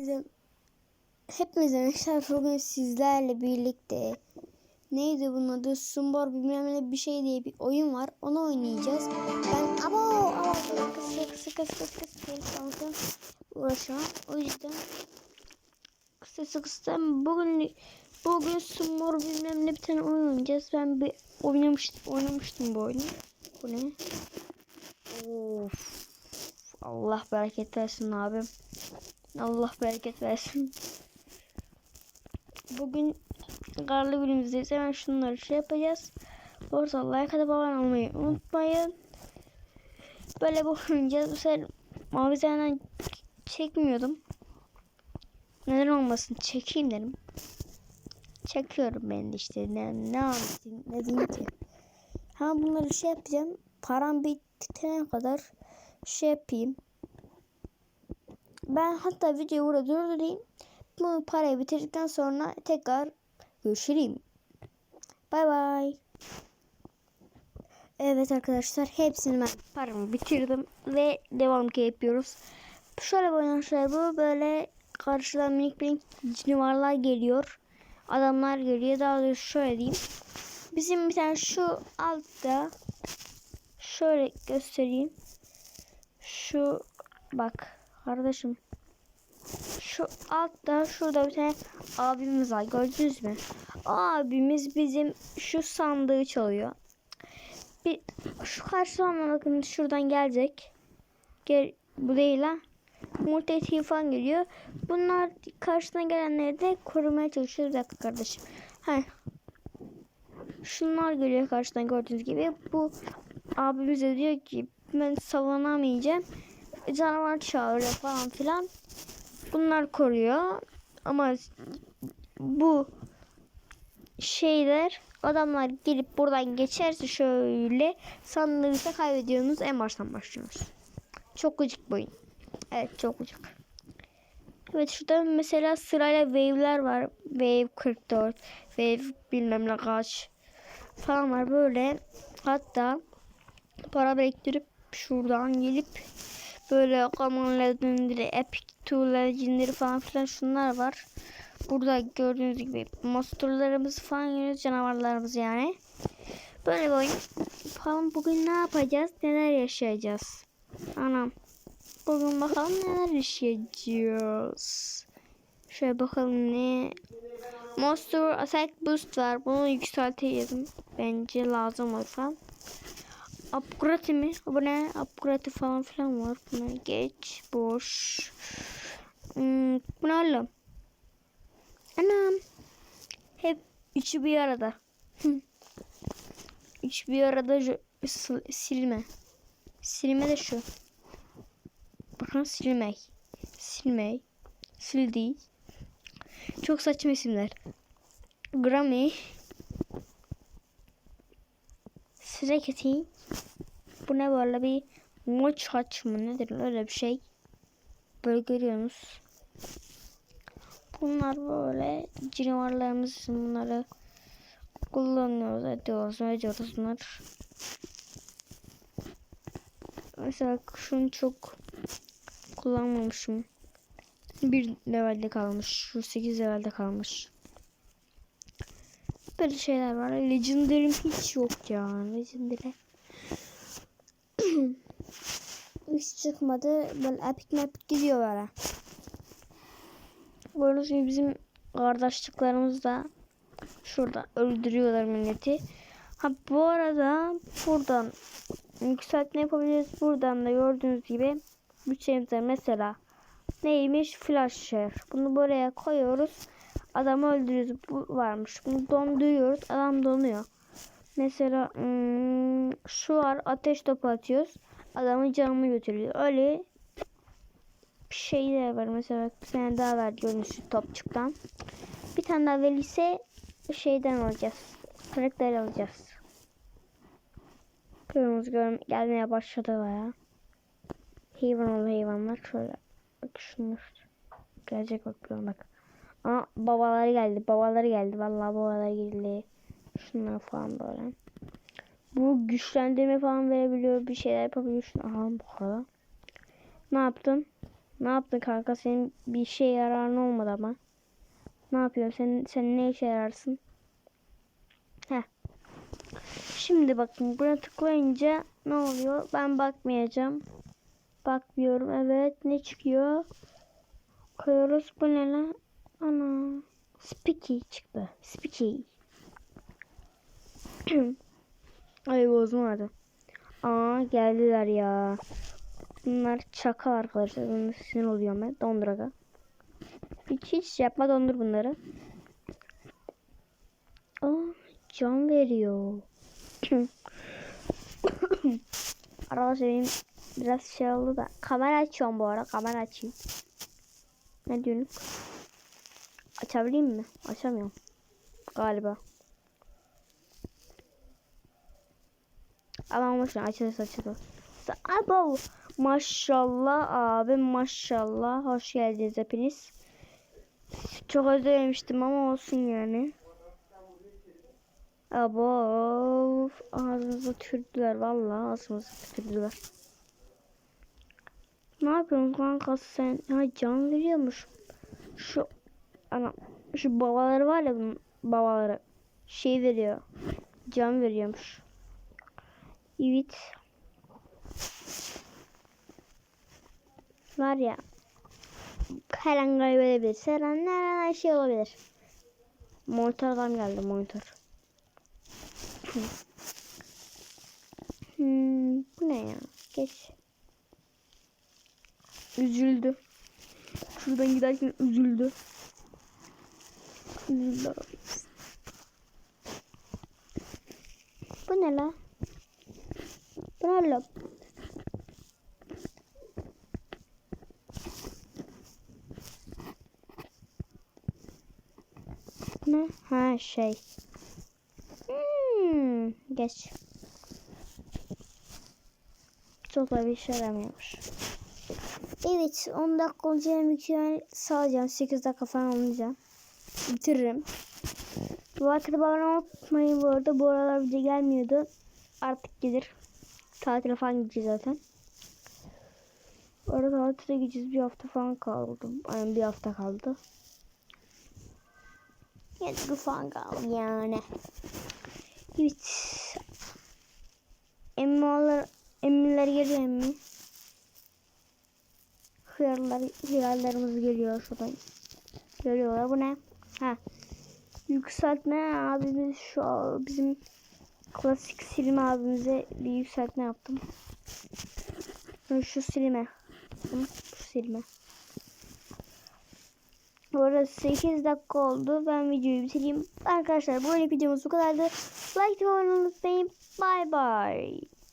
Bizim hepimize arkadaşlar bugün sizlerle birlikte neydi bunun adı Sumbor bilmem ne bir şey diye bir oyun var onu oynayacağız. Ben abo abo kısa kısa kısa kısa kısa uğraşamam. O yüzden kısa kısa bugün bugün Sumbor bilmem ne bir tane oyun oynayacağız. Ben bir oynamıştım, oynamıştım bu oyunu. Bu ne? Of. Allah bereket versin abim. Allah bereket versin. Bugün karlı günümüzdeyiz. Hemen şunları şey yapacağız. Bu arada like atıp abone olmayı unutmayın. Böyle bu oynayacağız. Bu sefer mavizenden çekmiyordum. Neden olmasın çekeyim dedim. Çekiyorum ben de işte. Ne, ne anlatayım ne diyeyim ki. Ha bunları şey yapacağım. Param bitene kadar şey yapayım. Ben hatta videoyu burada durdurayım. Bu parayı bitirdikten sonra tekrar görüşürüm. Bay bay. Evet arkadaşlar hepsini ben paramı bitirdim ve devam ki yapıyoruz. Şöyle arkadaşlar bu böyle karşıdan minik minik canavarlar geliyor. Adamlar geliyor. Daha doğrusu şöyle diyeyim. Bizim bir tane şu altta şöyle göstereyim. Şu bak kardeşim. Şu altta şurada bir tane abimiz var. Gördünüz mü? Abimiz bizim şu sandığı çalıyor. Bir şu karşıdan bakın şuradan gelecek. Gel bu değil ha. Multi falan geliyor. Bunlar karşıdan gelenleri de korumaya çalışıyor. Bir dakika kardeşim. Heh. Şunlar geliyor karşıdan gördüğünüz gibi. Bu abimiz de diyor ki ben savunamayacağım. Canavar çağırıyor falan filan. Bunlar koruyor. Ama bu şeyler adamlar gelip buradan geçerse şöyle sandığınızda kaybediyorsunuz. En baştan başlıyorsunuz. Çok gıcık bu oyun. Evet çok gıcık. Evet şurada mesela sırayla wave'ler var. Wave 44, wave bilmem ne kaç falan var böyle. Hatta para biriktirip şuradan gelip böyle Common Legendary, Epic Two Legendary falan filan şunlar var. Burada gördüğünüz gibi monsterlarımız falan görüyoruz canavarlarımız yani. Böyle bir oyun. Bakalım bugün ne yapacağız? Neler yaşayacağız? Anam. Bugün bakalım neler yaşayacağız. Şöyle bakalım ne. Monster Attack Boost var. Bunu yükselteyim. Bence lazım olur falan. Upgrade mi? Bu ne? Upgrade falan filan var. Buna geç. Boş. Hmm, bu ne oğlum? Anam. Hep üçü bir arada. Üç bir arada silme. Silme de şu. Bakın silmek. Silmek. Sildi. Çok saçma isimler. Grammy. Streketi. Bu ne böyle bir moç haç mı nedir öyle bir şey. Böyle görüyorsunuz. Bunlar böyle canavarlarımız bunları kullanıyoruz ediyoruz ediyoruz bunlar. Mesela şunu çok kullanmamışım. Bir levelde kalmış. Şu 8 levelde kalmış. Böyle şeyler var. Legendary'm hiç yok ya. Legendary. hiç çıkmadı. Böyle epic map gidiyor böyle. Böyle şey bizim kardeşliklerimiz de şurada öldürüyorlar milleti. Ha bu arada buradan yükseltme yapabiliriz. Buradan da gördüğünüz gibi bütçemizde mesela neymiş flash share. Bunu buraya koyuyoruz. Adamı öldürüyoruz. Bu varmış. Bunu donduruyoruz. Adam donuyor. Mesela hmm, şu var. Ateş topu atıyoruz. Adamın canını götürüyor. Öyle bir şey de var. Mesela bir tane daha var görünüşü topçuktan. Bir tane daha verirse şeyden alacağız. Karakter alacağız. Kırmızı gör gelmeye başladı baya. Hayvan ol hayvanlar şöyle. Bak şunlar. Gelecek bakıyorum bak. Aa babaları geldi. Babaları geldi. Vallahi babaları geldi. Şunlar falan böyle. Bu güçlendirme falan verebiliyor. Bir şeyler yapabiliyor. Şunu aha bu kadar. Ne yaptım? Ne yaptın kanka? Senin bir şey yararın olmadı ama. Ne yapıyorsun? Sen, sen ne işe yararsın? Heh. Şimdi bakın buna tıklayınca ne oluyor? Ben bakmayacağım. Bakmıyorum. Evet. Ne çıkıyor? Koyuyoruz. Bu ne lan? Ana. Spiky çıktı. Spiky. Ay bozum vardı. Aa geldiler ya. Bunlar çakal arkadaşlar. Bunun sinir oluyorum ben. Dondur aga. Hiç hiç yapma dondur bunları. Aa can veriyor. Arkadaşlar benim biraz şey oldu da. Kamera açıyorum bu ara. Kamera açayım. Ne diyorsun? Açabileyim mi? Açamıyorum. Galiba. Ama boşver açılırsa açılır. Abo maşallah abi maşallah hoş geldiniz hepiniz. Çok özlemiştim ama olsun yani. Abo ağzımıza tükürdüler vallahi ağzımıza tükürdüler. Ne yapıyorsun kanka sen? Ha can veriyormuş. Şu ana şu babaları var ya bunun babaları şey veriyor. Can veriyormuş. Evet. Var ya. Her an kaybedebilir. Her an her an şey olabilir. Monitör adam geldi monitör. hmm, bu ne ya? Geç. Üzüldü. Şuradan giderken üzüldü. Bu ne la? Bu ne la? Ne? Ha şey. Hmm, geç. Çok da bir şey yaramıyormuş. Evet 10 dakika olunca mükemmel sağlayacağım. 8 dakika falan olunca. Bitiririm. Bu arada abone unutmayın bu arada. Bu aralar video gelmiyordu. Artık gelir. Tatile falan gideceğiz zaten. Bu arada tatile gideceğiz. Bir hafta falan kaldı. Yani bir hafta kaldı. Bir falan kaldı yani. Evet. Emmiler, emmiler geliyor emmi. Hıyarlar, hıyarlarımız geliyor şuradan. Görüyorlar. Bu ne? Ha. Yükseltme abimiz şu bizim klasik silme abimize bir yükseltme yaptım. Şu silme. Şu silme. Bu arada 8 dakika oldu. Ben videoyu bitireyim. Arkadaşlar böyle videomuz bu kadardı. Like ve abone olmayı unutmayın. Bye bye.